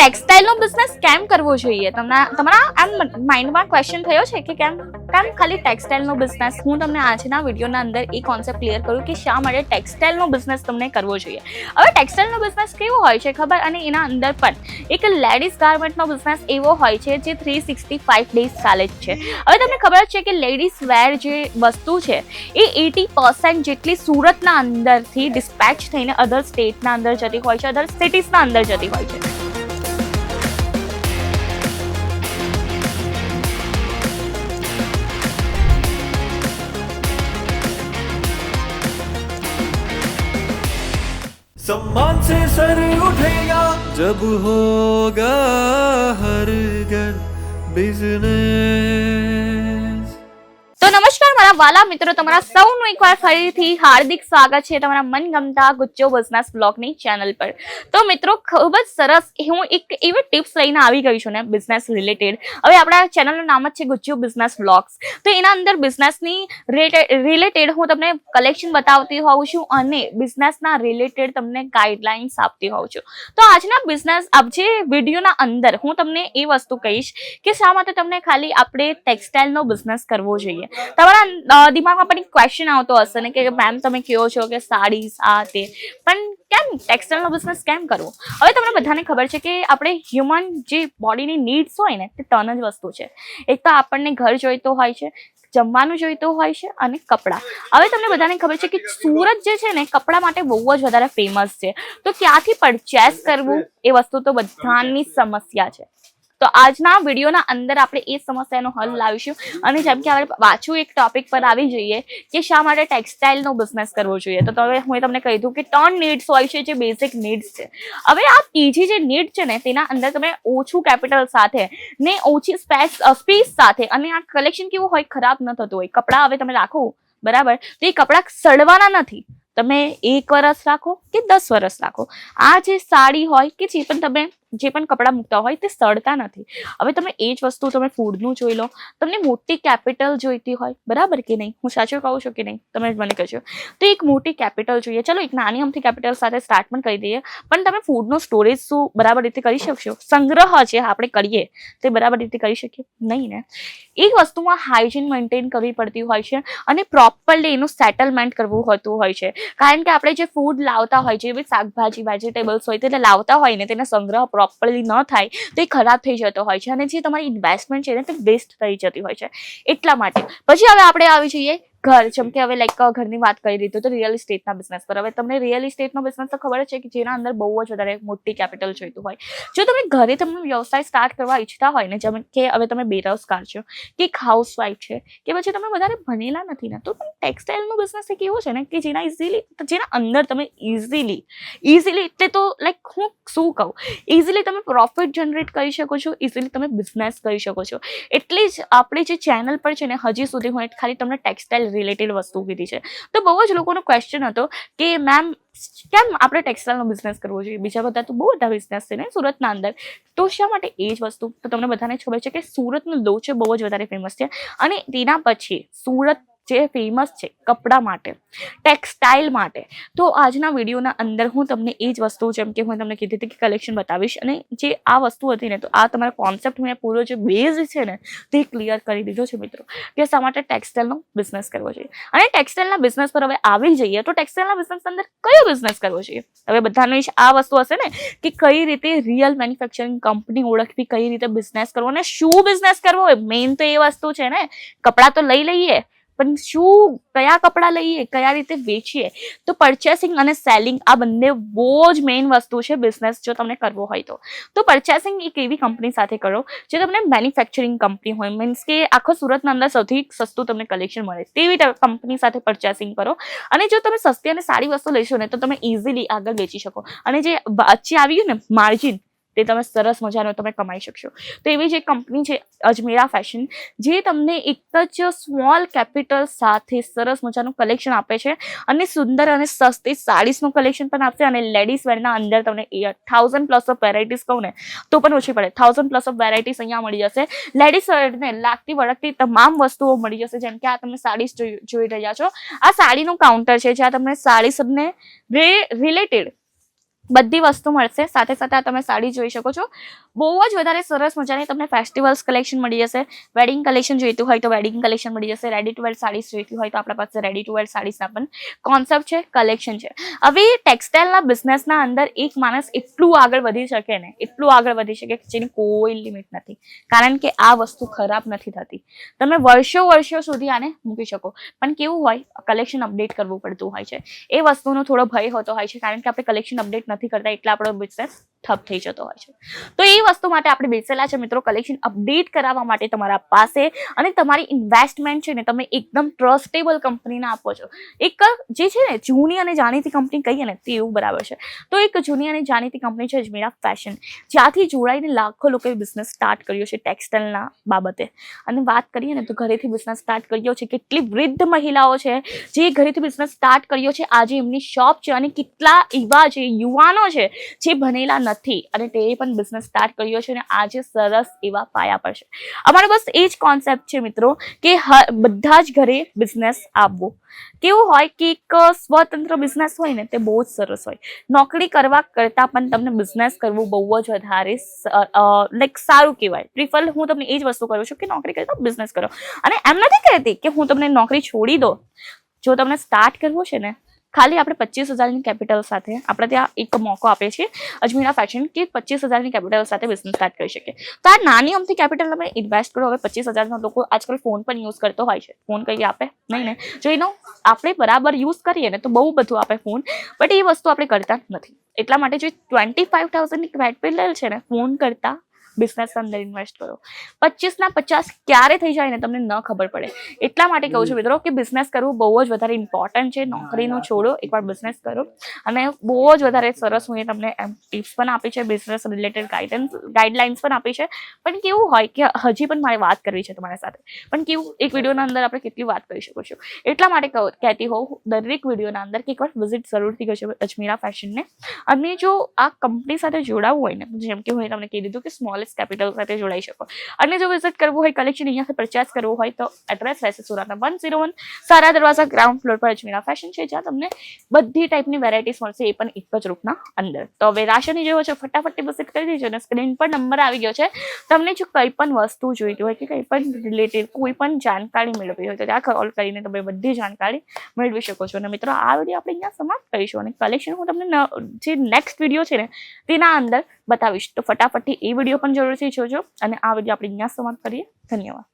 ટેક્સટાઇલનો business કેમ કરવો જોઈએ? તમને તમારા આમ માઇન્ડમાં ક્વેશ્ચન થયો છે કે કેમ કેમ ખાલી ટેક્સટાઇલનો બિઝનેસ હું તમને આજના વિડીયોના અંદર એ કોન્સેપ્ટ ક્લિયર કરું કે શા માટે ટેક્સટાઇલનો બિઝનેસ તમને કરવો જોઈએ. હવે ટેક્સટાઇલનો બિઝનેસ કેવો હોય છે ખબર? અને એના અંદર પણ એક લેડીઝ ગાર્મેન્ટનો બિઝનેસ એવો હોય છે જે થ્રી સિક્સટી ફાઇવ ડેઝ ચાલે જ છે. હવે તમને ખબર જ છે કે લેડીઝ વેર જે વસ્તુ છે, એ એટી પર્સન્ટ જેટલી સુરતના અંદરથી ડિસ્પેચ થઈને અધર સ્ટેટના અંદર જતી હોય છે અધર સિટીઝના અંદર જતી હોય છે. सम्मान से सर उठेगा जब होगा हर घर बिजनेस મારા વાલા મિત્રો, તમારા સૌનું એકવાર ફરીથી હાર્દિક સ્વાગત છે તમારા મનગમતા ગુચ્ચો બિઝનેસ બ્લોગની ચેનલ પર. તો મિત્રો, ખૂબ જ સરસ હું એક એવી ટિપ્સ લઈને આવી ગઈ છું ને બિઝનેસ રિલેટેડ હવે આપણા ચેનલનું નામ જ છે ગુચ્ચો બિઝનેસ બ્લોગ્સ. તો એના અંદર બિઝનેસની રિલેટેડ હું તમને કલેક્શન બતાવતી હોઉં છું અને બિઝનેસના રિલેટેડ તમને ગાઈડલાઇન્સ આપતી હોઉં છું. તો આજના બિઝનેસ જે વિડીયોના અંદર હું તમને એ વસ્તુ કહીશ કે શા માટે તમને ખાલી આપણે ટેક્સટાઇલનો બિઝનેસ કરવો જોઈએ? તમારા દિમાગમાં પણ એક ક્વેશ્ચન આવતો હશે ને કે મેમ તમે કહો છો કે સાડીઝ આ તે. પણ કેમ ટેક્સટાઇલનો બિઝનેસ કેમ કરવો? હવે તમને બધાને ખબર છે કે આપણે હ્યુમન જે બોડીની નીડ્સ હોય ને તે ત્રણ જ વસ્તુ છે. એક તો આપણને ઘર જોઈતો હોય છે, જમવાનું જોઈતું હોય છે અને કપડાં. હવે તમને બધાને ખબર છે કે સુરત જે છે ને કપડાં માટે બહુ જ વધારે ફેમસ છે. તો ક્યાંથી પરચેસ કરવું એ વસ્તુ તો બધાની સમસ્યા છે. તો આજના વિડીયોના અંદર આપણે એ સમસ્યાનો હલ લાવીશું. અને જેમ કે આપણે પાછું એક ટોપિક પર આવી જઈએ કે શા માટે ટેક્સટાઇલનો બિઝનેસ કરવો જોઈએ. તો હવે હું તમને કહી દઉં કે ત્રણ નીડ્સ હોય છે જે બેઝિક નીડ્સ છે. હવે આ ત્રીજી જે નીડ છે ને, તેના અંદર તમે ઓછું કેપિટલ સાથે ને ઓછી સ્પેસ સ્પેસ સાથે અને આ કલેક્શન કેવું હોય, ખરાબ ન થતું હોય. કપડાં હવે તમે રાખો, બરાબર? તો એ કપડાં સડવાના નથી. તમે એક વરસ રાખો કે દસ વરસ રાખો. આ જે સાડી હોય કે જે પણ તમે જે પણ કપડાં મૂકતા હોય તે સડતા નથી. હવે તમે એ જ વસ્તુ તમે ફૂડનું જોઈ લો. તમને મોટી કેપિટલ જોઈતી હોય, બરાબર કે નહીં? હું સાચું કહું છું કે નહીં? તમે મને કહેજો. તો એક મોટી કેપિટલ જોઈએ. ચલો, એક નાની અમથી કેપિટલ સાથે સ્ટાર્ટ પણ કરી દઈએ. પણ તમે ફૂડનો સ્ટોરેજ શું બરાબર રીતે કરી શકશો? સંગ્રહ છે આપણે કરીએ, તે બરાબર રીતે કરી શકીએ? નહીં ને? એક વસ્તુમાં હાઇજીન મેન્ટેન કરવી પડતી હોય છે અને પ્રોપરલી એનું સેટલમેન્ટ કરવું હોતું હોય છે. કારણ કે આપણે જે ફૂડ લાવતા હોય છે શાકભાજી વેજીટેબલ્સ હોય તે લાવતા હોય ને, તેનો સંગ્રહ પ્રોપરલી ન થાય તો એ ખરાબ થઈ જતો હોય છે અને જે તમારી ઇન્વેસ્ટમેન્ટ છે ને તે વેસ્ટ થઈ જતી હોય છે એટલા માટે. પછી હવે આપણે આવી જઈએ ઘર, જેમ કે હવે લાઈક ઘરની વાત કરી દીધું તો રિયલ ઇસ્ટેટના બિઝનેસ પર. હવે તમને રિયલ ઇસ્ટેટનો બિઝનેસ તો ખબર છે કે જેના અંદર બહુ જ વધારે મોટી કેપિટલ જોઈતું હોય. જો તમે ઘરે તમે વ્યવસાય સ્ટાર્ટ કરવા ઈચ્છતા હોય ને, જેમ કે હવે તમે બેરોજગાર છો, કે એક હાઉસવાઈફ છે, કે પછી તમે વધારે ભણેલા નથી ને, તો તમે ટેક્સટાઇલનો બિઝનેસ એક એવો છે ને, કે જેના ઇઝીલી જેના અંદર તમે ઇઝીલી ઇઝીલી એટલે તો લાઈક હું શું કહું? ઇઝીલી તમે પ્રોફિટ જનરેટ કરી શકો છો ઇઝીલી તમે બિઝનેસ કરી શકો છો. એટલે જ આપણે જે ચેનલ પર છે ને, હજી સુધી હું ખાલી તમને ટેક્સટાઇલ રિલેટેડ વસ્તુ કીધી છે. તો બહુ જ લોકોનો ક્વેશ્ચન હતો કે મેમ કેમ આપણે ટેક્સટાઇલનો બિઝનેસ કરવો જોઈએ? બીજા બધા તો બહુ બધા બિઝનેસ છે ને સુરતના અંદર. તો શા માટે એ જ વસ્તુ? તો તમને બધાને ખબર છે કે સુરતનો લોચો બહુ જ વધારે ફેમસ છે. અને તેના પછી સુરત જે ફેમસ છે કપડાં માટે ટેક્સટાઇલ માટે. તો આજના વિડીયોના અંદર હું તમને એ જ વસ્તુ જેમ કે હું તમને કીધી હતી કે કલેક્શન બતાવીશ અને જે આ વસ્તુ હતી ને, તો આ તમારા કોન્સેપ્ટ મેં પૂરો જે બેઝ છે ને, તે ક્લિયર કરી દીધો છે મિત્રો, કે શા માટે ટેક્સટાઇલનો બિઝનેસ કરવો જોઈએ. અને ટેક્સટાઇલના બિઝનેસ પર હવે આવી જઈએ, તો ટેક્સટાઇલના બિઝનેસ અંદર કયો બિઝનેસ કરવો જોઈએ? હવે બધાનો આ વસ્તુ હશે ને, કે કઈ રીતે રિયલ મેન્યુફેક્ચરિંગ કંપની ઓળખવી, કઈ રીતે બિઝનેસ કરવો અને શું બિઝનેસ કરવો મેઇન તો એ વસ્તુ છે ને. કપડાં તો લઈ લઈએ પણ શું, કયા કપડાં લઈએ, કયા રીતે વેચીએ? તો પરચેસિંગ અને સેલિંગ આ બંને બહુ જ મેઇન વસ્તુ છે બિઝનેસ જો તમને કરવો હોય તો. તો પરચેસિંગ એક એવી કંપની સાથે કરો, જે તમને મેન્યુફેક્ચરિંગ કંપની હોય. મીન્સ કે આખો સુરતના અંદર સૌથી સસ્તું તમને કલેક્શન મળે. તેવી કંપની સાથે પરચેસિંગ કરો. અને જો તમે સસ્તી અને સારી વસ્તુ લેશો ને, તો તમે ઇઝીલી આગળ વેચી શકો. અને જે વચ્ચે ગયું ને માર્જિન તે તમે સરસ મજાનો તમે કમાઈ શકશો. તો એવી જ કંપની છે, અજમેરા ફેશન, જે તમને એક જ સ્મોલ કેપિટલ સાથે સરસ મજાનું કલેક્શન આપે છે અને સુંદર અને સસ્તી સાડીસનું કલેક્શન પણ આપશે અને લેડીઝ વેરના અંદર તમને થાઉઝન્ડ પ્લસ ઓફ વેરાયટીઝ કહું ને, તો પણ ઓછી પડે. થાઉઝન્ડ પ્લસ ઓફ વેરાયટીઝ અહીંયા મળી જશે. લેડીઝ વેરને લાગતી વળગતી તમામ વસ્તુઓ મળી જશે, જેમ કે આ તમે સાડીસ જોઈ રહ્યા છો. આ સાડીનું કાઉન્ટર છે, જ્યાં તમને સાડી સબને રિલેટેડ બધી વસ્તુ મળશે. સાથે સાથે આ તમે સાડી જોઈ શકો છો. બહુ જ વધારે સરસ મજાની તમને ફેસ્ટિવલ્સ કલેક્શન મળી જશે. વેડિંગ કલેક્શન જોઈતું હોય તો વેડિંગ કલેક્શન મળી જશે. રેડી ટુ વેર સાડીઝ જોઈતી હોય તો આપણા પાસે રેડી ટુ વેર સાડીઝના પણ કોન્સેપ્ટ છે કલેક્શન છે. હવે ટેક્સટાઇલના બિઝનેસના અંદર એક માણસ એટલું આગળ વધી શકે ને, એટલું આગળ વધી શકે જેની કોઈ લિમિટ નથી. કારણ કે આ વસ્તુ ખરાબ નથી થતી. તમે વર્ષો વર્ષો સુધી આને મૂકી શકો. પણ કેવું હોય કલેક્શન અપડેટ કરવું પડતું હોય છે. એ વસ્તુનો થોડો ભય હોતો હોય છે, કારણ કે આપણે કલેક્શન અપડેટ નથી કરતા એટલે આપણો બિઝનેસ ઠપ થઈ જતો હોય છે. તો એ વસ્તુ માટે આપણે બેસેલા છે મિત્રો કલેક્શન અપડેટ કરાવવા માટે તમારા પાસે અને તમારી ઇન્વેસ્ટમેન્ટ છે ને તમે એકદમ ટ્રસ્ટેબલ કંપનીને આપો છો. એક જે છે ને જૂની અને જાણીતી કંપની કહીએ ને, તે એવું બરાબર છે. તો એક જૂની અને જાણીતી કંપની છે અજમેરા ફેશન જ્યાંથી જોડાઈને લાખો લોકોએ બિઝનેસ સ્ટાર્ટ કર્યો છે ટેક્સટાઇલના બાબતે. અને વાત કરીએ ને, તો ઘરેથી બિઝનેસ સ્ટાર્ટ કર્યો છે કેટલી વૃદ્ધ મહિલાઓ છે, જે ઘરેથી બિઝનેસ સ્ટાર્ટ કર્યો છે. આજે એમની શોપ છે અને કેટલા એવા જે યુવાનો છે, જે ભણેલા નથી અને તે પણ બિઝનેસ સ્ટાર્ટ કર્યો છે અને આજે સરસ એવા પાયા પર છે. અમારો બસ એ જ કોન્સેપ્ટ છે મિત્રો કે બધા જ ઘરે બિઝનેસ આવવો. કેવું હોય કે એક સ્વતંત્ર બિઝનેસ હોય ને તે બહુ જ સરસ હોય. નોકરી કરવા કરતાં પણ તમને બિઝનેસ કરવું બહુ જ વધારે લાઈક સારું કહેવાય. પ્રિફર હું તમને એ જ વસ્તુ કરું છું કે નોકરી કરતાં બિઝનેસ કરો. અને એમ નથી કહેતી કે હું તમને નોકરી છોડી દો જો તમને સ્ટાર્ટ કરવું છે ને ખાલી આપણે પચીસ હજારની કેપિટલ સાથે આપણે ત્યાં એક મોકો આપે છે અજમીરા ફેશન કે પચીસ હજારની કેપિટલ સાથે બિઝનેસ સ્ટાર્ટ કરી શકીએ. તો આ નાની અમથી કેપિટલ તમે ઇન્વેસ્ટ કરો, હવે પચીસ હજારમાં લોકો આજકાલ ફોન પણ યુઝ કરતો હોય છે. ફોન કઈ આપે? નહીં ને? જો એનો આપણે બરાબર યુઝ કરીએ ને તો બહુ બધું આપે ફોન બટ એ વસ્તુ આપણે કરતા નથી. એટલા માટે જે ટ્વેન્ટી ફાઈવ થાઉઝન્ડની કેપિટલ છે ને ફોન કરતા બિઝનેસ અંદર ઇન્વેસ્ટ કરો. પચીસના પચાસ ક્યારે થઈ જાય ને તમને ન ખબર પડે. એટલા માટે કહું છું મિત્રો કે બિઝનેસ કરવું બહુ જ વધારે ઇમ્પોર્ટન્ટ છે. નોકરીનું છોડો એકવાર બિઝનેસ કરો. અને બહુ જ વધારે સરસ હું એ તમને એમ ટિપ્સ પણ આપી છે બિઝનેસ રિલેટેડ ગાઈડન્સ ગાઈડલાઇન્સ પણ આપી છે. પણ કેવું હોય કે હજી પણ મારે વાત કરવી છે તમારા સાથે. પણ કેવું એક વિડીયોના અંદર આપણે કેટલી વાત કરી શકો છો. એટલા માટે કહું કહેતી હોઉં દરેક વિડીયોના અંદર કે એકવાર વિઝિટ જરૂરથી કરજો અજમીરા ફેશનને અને જો આ કંપની સાથે જોડાવવું હોય ને જેમ કે હું તમને કહી દીધું કે સ્મોલેસ્ટ કેપિટલ સાથે જોડાઈ શકો. અને જો વિઝિટ કરવું હોય કલેક્શન અહીંયાથી પરચેસ કરવું હોય, તો એડ્રેસ રહેશે સુરતના વન ઝીરો વન સારા દરવાજા ગ્રાઉન્ડ ફ્લોર પર અજમીરા ફેશન છે, જ્યાં તમને બધી ટાઈપની વેરાયટીઝ મળશે એ પણ એક જ રૂપના અંદર. તો હવે રાશની જેવો છે, ફટાફટ વિઝિટ કરી દેજો અને સ્ક્રીન પર નંબર આવી ગયો છે. તમને જો કંઈ પણ વસ્તુ જોઈતી હોય કે કંઈ પણ રિલેટેડ કોઈ પણ જાણકારી મેળવવી હોય, તો ત્યાં કોલ કરીને તમે બધી જાણકારી મેળવી શકો છો. અને મિત્રો, આ વીડિયો આપણે અહીંયા સમાપ્ત કરીશું અને કલેક્શન હું તમને જે નેક્સ્ટ વીડિયો છે ને, તેના અંદર બતાવીશ. તો ફટાફટથી એ વીડિયો પણ જરૂરથી જોજો અને આ વીડિયો આપણે અહીંયા સમાપ્ત કરીએ. ધન્યવાદ.